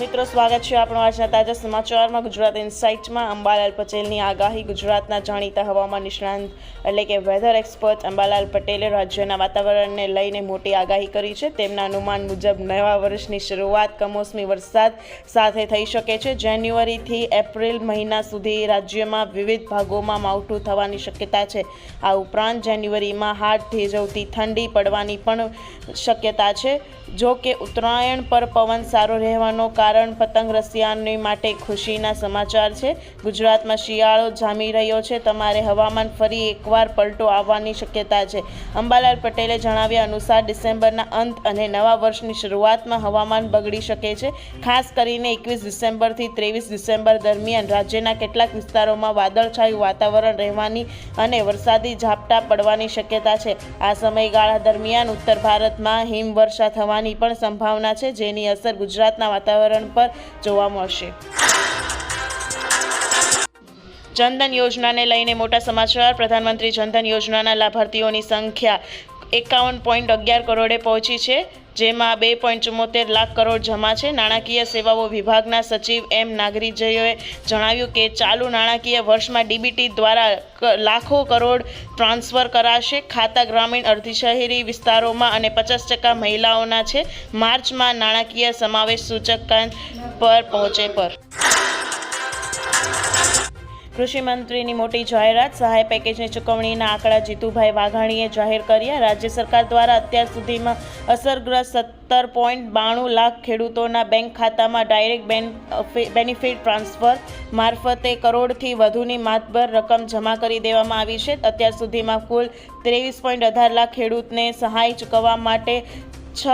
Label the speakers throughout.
Speaker 1: મિત્રો, સ્વાગત છે આપણો આજના તાજા સમાચારમાં. ગુજરાત ઇન્સાઇટમાં અંબાલાલ પટેલની આગાહી ગુજરાતના જાણીતા હવામાન નિષ્ણાંત એટલે કે વેધર એક્સપર્ટ અંબાલાલ પટેલે રાજ્યના વાતાવરણને લઈને મોટી આગાહી કરી છે. તેમના અનુમાન મુજબ નવા વર્ષની શરૂઆત કમોસમી વરસાદ સાથે થઈ શકે છે. જાન્યુઆરીથી એપ્રિલ મહિના સુધી રાજ્યમાં વિવિધ ભાગોમાં માવઠું થવાની શક્યતા છે. આ ઉપરાંત જાન્યુઆરીમાં હાડ થીજવતી ઠંડી પડવાની પણ શક્યતા છે. જો કે ઉત્તરાયણ પર પવન સારો રહેવાનો કારણ પતંગ રસિયાની માટે ખુશીના સમાચાર છે. ગુજરાતમાં શિયાળો જામી રહ્યો છે. તમારે હવામાન ફરી એકવાર પલટો આવવાની શક્યતા છે. અંબાલાલ પટેલે જણાવ્યા અનુસાર ડિસેમ્બરના અંત અને નવા વર્ષની શરૂઆતમાં હવામાન બગડી શકે છે. ખાસ કરીને એકવીસ ડિસેમ્બરથી ત્રેવીસ ડિસેમ્બર દરમિયાન રાજ્યના કેટલાક વિસ્તારોમાં વાદળછાયું વાતાવરણ રહેવાની અને વરસાદી ઝાપટા પડવાની શક્યતા છે. આ સમયગાળા દરમિયાન ઉત્તર ભારતમાં હિમવર્ષા થવાની પણ સંભાવના છે, જેની અસર ગુજરાતના વાતાવરણ પર જોવા મળશે. જનધન યોજનાને લઈને મોટા સમાચાર. પ્રધાનમંત્રી જનધન યોજનાના લાભાર્થીઓની સંખ્યા એકાવન પોઈન્ટ અગિયાર કરોડે પહોંચી છે, જેમાં બે પોઈન્ટ ચુમ્મોતેર લાખ કરોડ જમા છે. નાણાકીય સેવાઓ વિભાગના સચિવ એમ નાગરીજયોએ જણાવ્યું કે ચાલુ નાણાકીય વર્ષમાં ડીબીટી દ્વારા લાખો કરોડ ટ્રાન્સફર કરાશે. ખાતા ગ્રામીણ અર્ધશહેરી વિસ્તારોમાં અને પચાસ ટકા મહિલાઓના છે. માર્ચમાં નાણાકીય સમાવેશ સૂચકાંક પર પહોંચે પર. કૃષિ મંત્રીની મોટી જાહેરાત, સહાય પેકેજની ચૂકવણીના આંકડા જીતુભાઈ વાઘાણીએ જાહેર કર્યા. રાજ્ય સરકાર દ્વારા અત્યાર સુધીમાં અસરગ્રસ્ત સત્તર પોઈન્ટ બાણું લાખ ખેડૂતોના બેંક ખાતામાં ડાયરેક્ટ બેન બેનિફિટ ટ્રાન્સફર મારફતે કરોડથી વધુની માતબર રકમ જમા કરી દેવામાં આવી છે. અત્યાર સુધીમાં કુલ ત્રેવીસ પોઈન્ટ અઢાર લાખ ખેડૂતને સહાય ચૂકવવા માટે છ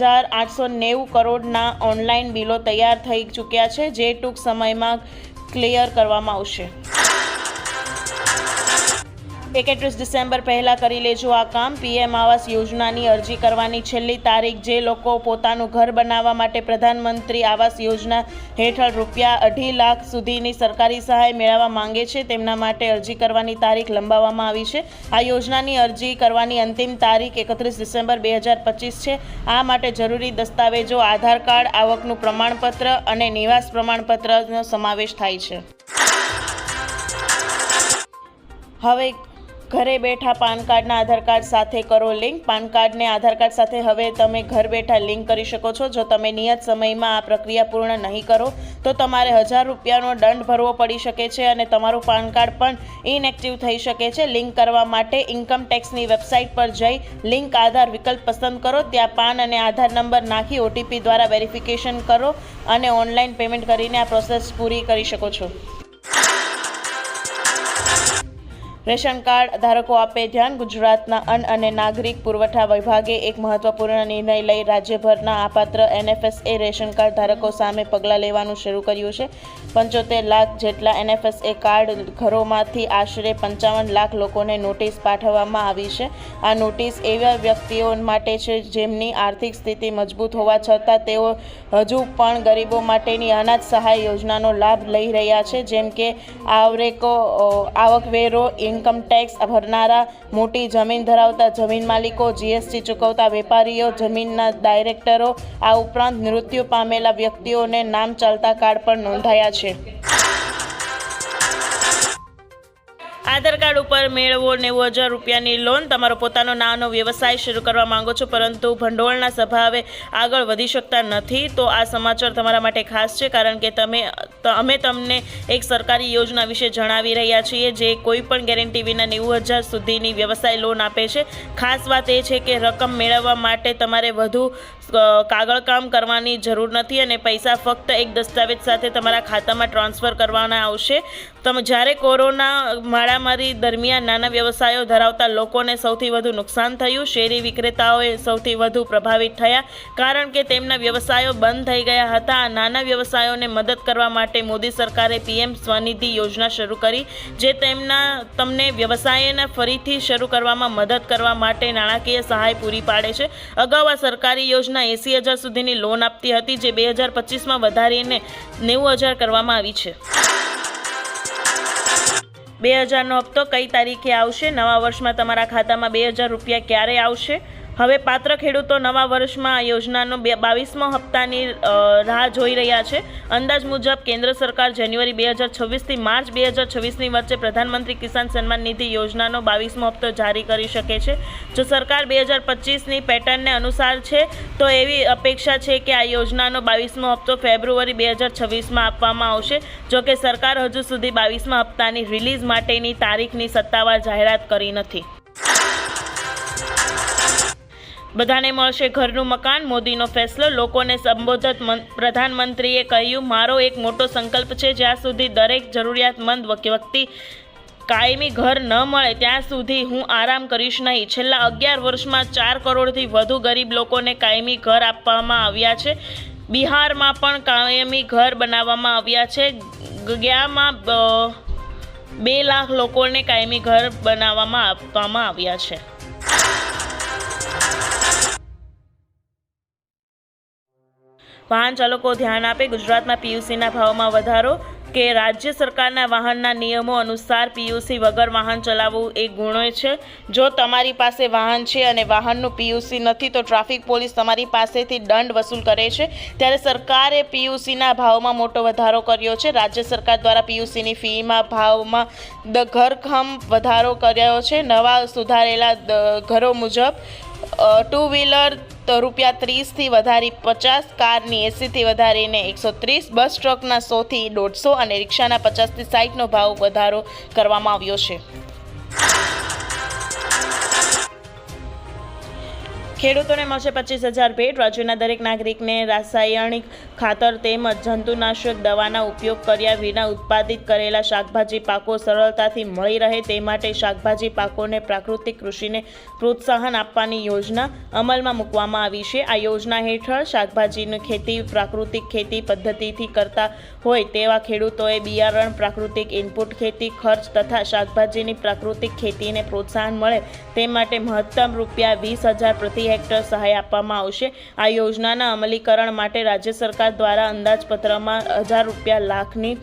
Speaker 1: હજાર આઠસો નેવું કરોડના ઓનલાઈન બિલો તૈયાર થઈ ચૂક્યા છે, જે ટૂંક સમયમાં ક્લિયર કરવામાં આવશે. એકત્રીસ ડિસેમ્બર પહેલાં કરી લેજો આ કામ. પીએમ આવાસ યોજનાની અરજી કરવાની છેલ્લી તારીખ જે લોકો પોતાનું ઘર બનાવવા માટે પ્રધાનમંત્રી આવાસ યોજના હેઠળ રૂપિયા અઢી લાખ સુધીની સરકારી સહાય મેળવવા માંગે છે, તેમના માટે અરજી કરવાની તારીખ લંબાવવામાં આવી છે. આ યોજનાની અરજી કરવાની અંતિમ તારીખ એકત્રીસ ડિસેમ્બર બે હજાર પચીસ છે. આ માટે જરૂરી દસ્તાવેજો, આધાર કાર્ડ, આવકનું પ્રમાણપત્ર અને નિવાસ પ્રમાણપત્રનો સમાવેશ થાય છે. હવે ઘરે બેઠા પાન કાર્ડના આધાર કાર્ડ સાથે કરો લિંક. પાન કાર્ડને આધાર કાર્ડ સાથે હવે તમે ઘર બેઠા લિંક કરી શકો છો. જો તમે નિયત સમયમાં આ પ્રક્રિયા પૂર્ણ નહીં કરો, તો તમારે હજાર રૂપિયાનો દંડ ભરવો પડી શકે છે અને તમારું પાન કાર્ડ પણ ઇનએક્ટિવ થઈ શકે છે. લિંક કરવા માટે ઇન્કમ ટેક્સની વેબસાઇટ પર જઈ લિંક આધાર વિકલ્પ પસંદ કરો. ત્યાં પાન અને આધાર નંબર નાખી ઓટીપી દ્વારા વેરિફિકેશન કરો અને ઓનલાઈન પેમેન્ટ કરીને આ પ્રોસેસ પૂરી કરી શકો છો. રેશન કાર્ડ ધારકો આપે ધ્યાન ગુજરાતના અન્ન અને નાગરિક પુરવઠા વિભાગે એક મહત્વપૂર્ણ નિર્ણય લઈ રાજ્યભરના આપાત્ર એનએફએસએ રેશન કાર્ડ ધારકો સામે પગલાં લેવાનું શરૂ કર્યું છે. પંચોતેર લાખ જેટલા એનએફએસએ કાર્ડ ઘરોમાંથી આશરે પંચાવન લાખ લોકોને નોટિસ પાઠવવામાં આવી છે. આ નોટિસ એવા વ્યક્તિઓ માટે છે જેમની આર્થિક સ્થિતિ મજબૂત હોવા છતાં તેઓ હજુ પણ ગરીબો માટેની અનાજ સહાય યોજનાનો લાભ લઈ રહ્યા છે. જેમ કે આવરેકો આવકવેરો ઇન્કમ ટેક્સ ભરનારા, મોટી જમીન ધરાવતા જમીન માલિકો, જીએસટી ચૂકવતા વેપારીઓ, જમીનના ડાયરેક્ટરો આ ઉપરાંત મૃત્યુ પામેલા વ્યક્તિઓને નામ ચાલતા કાર્ડ પણ નોંધાયા છે. આધાર કાર્ડ ઉપર મેળવો નેવું હજાર રૂપિયાની લોન. તમારો પોતાનો નાનો વ્યવસાય શરૂ કરવા માંગો છો, પરંતુ ભંડોળના સ્વભાવે આગળ વધી શકતા નથી. તો આ સમાચાર તમારા માટે ખાસ છે, કારણ કે તમે અમે તમને એક સરકારી યોજના વિશે જણાવી રહ્યા છીએ, જે કોઈ પણ ગેરંટી વિના નેવું હજાર સુધીની વ્યવસાય લોન આપે છે. ખાસ વાત એ છે કે રકમ મેળવવા માટે તમારે વધુ કાગળકામ કાગળ કામ કરવાની જરૂર નથી અને પૈસા ફક્ત એક દસ્તાવેજ સાથે તમારા ખાતામાં ટ્રાન્સફર કરવાના આવશે. તમે જ્યારે કોરોના મારામારી દરમિયાન નાના વ્યવસાયો ધરાવતા લોકોને સૌથી વધુ નુકસાન થયું. શેરી વિક્રેતાઓએ સૌથી વધુ પ્રભાવિત થયા કારણ કે તેમના વ્યવસાયો બંધ થઈ ગયા હતા. નાના વ્યવસાયોને મદદ કરવા માટે મોદી સરકારે પીએમ સ્વનિધિ યોજના શરૂ કરી, જે તેમના, તમને વ્યવસાયને ફરીથી શરૂ કરવામાં મદદ કરવા માટે નાણાકીય સહાય પૂરી પાડે છે. અગાઉ આ સરકારી યોજના એંસી હજાર સુધીની લોન આપતી હતી, જે બે હજાર પચીસમાં વધારીને નેવું હજાર કરવામાં આવી છે. બે હજારનો હપ્તો કઈ તારીખે આવશે? નવા વર્ષમાં તમારા ખાતામાં બે હજાર રૂપિયા ક્યારે આવશે? હવે પાત્ર ખેડૂતો નવા વર્ષમાં આ યોજનાનો બે બાવીસમો હપ્તાની રાહ જોઈ રહ્યા છે. અંદાજ મુજબ કેન્દ્ર સરકાર જાન્યુઆરી બે હજાર છવ્વીસથી માર્ચ બે હજાર છવ્વીસની વચ્ચે પ્રધાનમંત્રી કિસાન સન્માન નિધિ યોજનાનો બાવીસમો હપ્તો જારી કરી શકે છે. જો સરકાર બે હજાર પચીસની પેટર્નને અનુસાર છે, તો એવી અપેક્ષા છે કે આ યોજનાનો બાવીસમો હપ્તો ફેબ્રુઆરી બે હજાર છવ્વીસમાં આપવામાં આવશે. જો કે સરકાર હજુ સુધી બાવીસમા હપ્તાની રિલીઝ માટેની તારીખની સત્તાવાર જાહેરાત કરી નથી. બધાને મળશે ઘરનું મકાન. મોદીનો ફેસલો. લોકોને સંબોધત પ્રધાનમંત્રીએ કહ્યું, મારો એક મોટો સંકલ્પ છે, જ્યાં સુધી દરેક જરૂરિયાતમંદ વ્યક્તિ કાયમી ઘર ન મળે, ત્યાં સુધી હું આરામ કરીશ નહીં. છેલ્લા અગિયાર વર્ષમાં ચાર કરોડથી વધુ ગરીબ લોકોને કાયમી ઘર આપવામાં આવ્યા છે. બિહારમાં પણ કાયમી ઘર બનાવવામાં આવ્યા છે. ગયામાં બે લાખ લોકોને કાયમી ઘર બનાવવામાં આપવામાં આવ્યા છે. વાહન ચાલકો ધ્યાન આપે. ગુજરાતમાં પીયુસીના ભાવમાં વધારો કે રાજ્ય સરકારના વાહનના નિયમો અનુસાર પીયુસી વગર વાહન ચલાવવું એ ગુનો છે. જો તમારી પાસે વાહન છે અને વાહનનું પીયુસી નથી, તો ટ્રાફિક પોલીસ તમારી પાસેથી દંડ વસૂલ કરે છે. ત્યારે સરકારે પીયુસીના ભાવમાં મોટો વધારો કર્યો છે. રાજ્ય સરકાર દ્વારા પીયુસીની ફીમાં ભાવમાં ઘરખમ વધારો કર્યો છે. નવા સુધારેલા ઘરો મુજબ ટુ વ્હીલર તો રૂપિયા ત્રીસથી વધારી પચાસ, કારની એંસીથી વધારીને એકસો ત્રીસ, બસ ટ્રકના સોથી દોઢસો અને રિક્ષાના પચાસથી સાઠનો ભાવ વધારો કરવામાં આવ્યો છે. ખેડૂતોને મળશે પચીસ હજાર ભેટ. રાજ્યના દરેક નાગરિકને રાસાયણિક ખાતર તેમજ જંતુનાશક દવાના ઉપયોગ કર્યા વિના ઉત્પાદિત કરેલા શાકભાજી પાકો સરળતાથી મળી રહે તે માટે શાકભાજી પાકોને પ્રાકૃતિક કૃષિને પ્રોત્સાહન આપવાની યોજના અમલમાં મૂકવામાં આવી છે. આ યોજના હેઠળ શાકભાજીની ખેતી, પ્રાકૃતિક ખેતી પદ્ધતિથી કરતા હોય તેવા ખેડૂતોએ બિયારણ, પ્રાકૃતિક ઇનપુટ ખેતી, ખર્ચ તથા શાકભાજીની પ્રાકૃતિક ખેતીને પ્રોત્સાહન મળે તે માટે મહત્તમ રૂપિયા વીસ હજાર પ્રતિ હેક્ટર સહાય આપવામાં આવશે. આ યોજનાના અમલીકરણ માટે રાજ્ય સરકાર દ્વારા અંદાજપત્રમાં હજાર રૂપિયા લાખની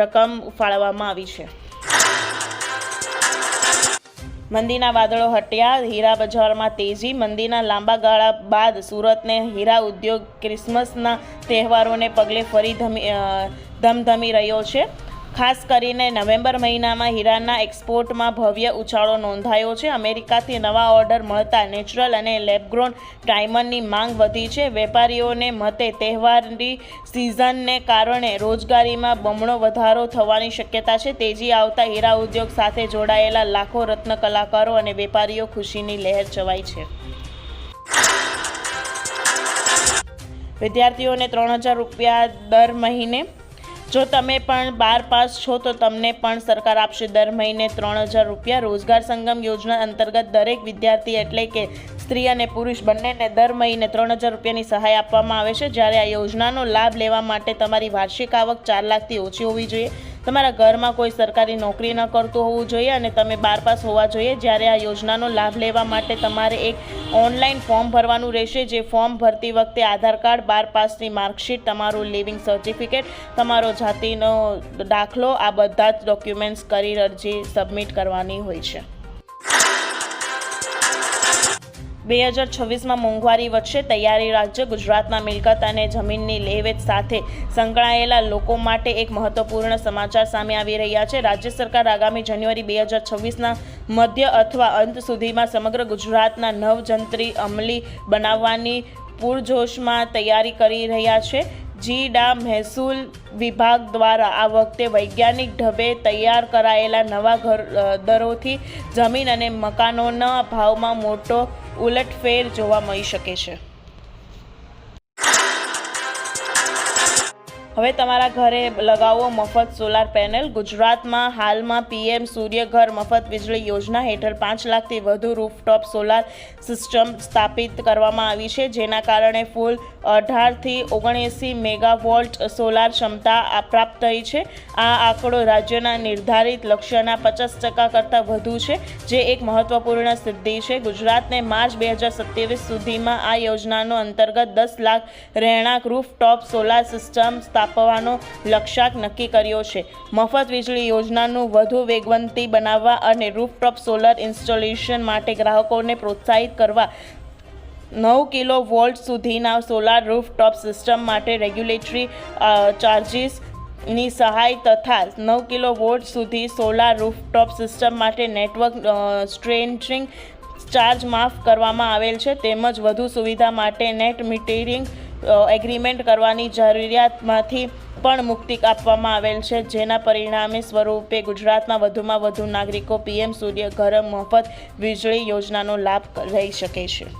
Speaker 1: રકમ ફાળવવામાં આવી છે. મંદીના વાદળો હટ્યા, હીરા બજારમાં તેજી, મંદીના લાંબા ગાળા બાદ સુરતને હીરા ઉદ્યોગ ક્રિસમસના તહેવારોને પગલે ફરી ધમી ધમધમી રહ્યો છે. ખાસ કરીને નવેમ્બર મહિનામાં હીરાના એક્સપોર્ટમાં ભવ્ય ઉછાળો નોંધાયો છે. અમેરિકાથી નવા ઓર્ડર મળતા નેચરલ અને લેબગ્રોન ડાયમંડની માંગ વધી છે. વેપારીઓને મતે તહેવારની સિઝનને કારણે રોજગારીમાં બમણો વધારો થવાની શક્યતા છે. તેજી આવતા હીરા ઉદ્યોગ સાથે જોડાયેલા લાખો રત્ન કલાકારો અને વેપારીઓ ખુશીની લહેર ચવાઈ છે. વિદ્યાર્થીઓને ત્રણ હજાર રૂપિયા દર મહિને જો તમે પણ બાર પાસ છો, તો તમને પણ સરકાર આપશે દર મહિને ત્રણ હજાર રૂપિયા. રોજગાર સંગમ યોજના અંતર્ગત દરેક વિદ્યાર્થી એટલે કે સ્ત્રી અને પુરુષ બંનેને દર મહિને ત્રણ હજાર રૂપિયાની સહાય આપવામાં આવે છે. જ્યારે આ યોજનાનો લાભ લેવા માટે તમારી વાર્ષિક આવક ચાર લાખથી ઓછી હોવી જોઈએ. તમારા ઘરમાં કોઈ સરકારી નોકરી ન કરતું હોવું જોઈએ અને તમે બાર પાસ હોવા જોઈએ, જ્યારે આ યોજનાનો લાભ લેવા માટે તમારે એક ઓનલાઈન ફોર્મ ભરવાનું રહેશે, જે ફોર્મ ભરતી વખતે આધાર કાર્ડ બાર પાસની માર્કશીટ, તમારું લિવિંગ સર્ટિફિકેટ, તમારો જાતિનો દાખલો, આ બધા જ ડોક્યુમેન્ટ્સ કરી અરજી સબમિટ કરવાની હોય છે. બે હજાર છવ્વીસમાં મોંઘવારી વધશે. તૈયારી રાજ્ય ગુજરાતમાં મિલકત અને જમીનની લેવેચ સાથે સંકળાયેલા લોકો માટે એક મહત્વપૂર્ણ સમાચાર સામે આવી રહ્યા છે. રાજ્ય સરકાર આગામી જાન્યુઆરી બે હજાર છવ્વીસના મધ્ય અથવા અંત સુધીમાં સમગ્ર ગુજરાતના નવજંત્રી અમલી બનાવવાની પૂરજોશમાં તૈયારી કરી રહ્યા છે. જી ડા મહેસૂલ વિભાગ દ્વારા આ વખતે વૈજ્ઞાનિક ઢબે તૈયાર કરાયેલા નવા ઘર દરોથી જમીન અને મકાનોના ભાવમાં મોટો ઉલટફેર જોવા મળી શકે છે. હવે તમારા ઘરે લગાવો મફત સોલાર પેનલ. ગુજરાતમાં હાલમાં પીએમ સૂર્યઘર મફત વીજળી યોજના હેઠળ પાંચ લાખથી વધુ રૂફટોપ સોલાર સિસ્ટમ સ્થાપિત કરવામાં આવી છે. જેના કારણે ફૂલ અઢારથી ઓગણએંસી મેગાવોલ્ટ સોલાર ક્ષમતા પ્રાપ્ત થઈ છે. આ આંકડો રાજ્યના નિર્ધારિત લક્ષ્યના પચાસ ટકા કરતાં વધુ છે, જે એક મહત્વપૂર્ણ સિદ્ધિ છે. ગુજરાતને માર્ચ બે હજાર સત્યાવીસ સુધીમાં આ યોજનાનો અંતર્ગત દસ લાખ રહેણાંક રૂફટોપ સોલાર સિસ્ટમ સ્થાપવાનો લક્ષ્યાંક નક્કી કર્યો છે. મફત વીજળી યોજનાનું વધુ વેગવંતી બનાવવા અને રૂફટોપ સોલર ઇન્સ્ટોલેશન માટે ગ્રાહકોને પ્રોત્સાહિત કરવા નવ કિલો વોલ્ટ સુધીના સોલાર રૂફટોપ સિસ્ટમ માટે રેગ્યુલેટરી ચાર્જીસની સહાય તથા નવ કિલો વોલ્ટ સુધી સોલાર રૂફટોપ સિસ્ટમ માટે નેટવર્ક સ્ટ્રેન્ચિંગ ચાર્જ માફ કરવામાં આવેલ છે. તેમજ વધુ સુવિધા માટે નેટ મીટરિંગ એગ્રીમેન્ટ કરવાની જરૂરિયાતમાંથી પણ મુક્તિ આપવામાં આવેલ છે. જેના પરિણામે સ્વરૂપે ગુજરાતમાં વધુમાં વધુ નાગરિકો પીએમ સૂર્ય ઘર મફત વીજળી યોજનાનો લાભ લઈ શકે છે.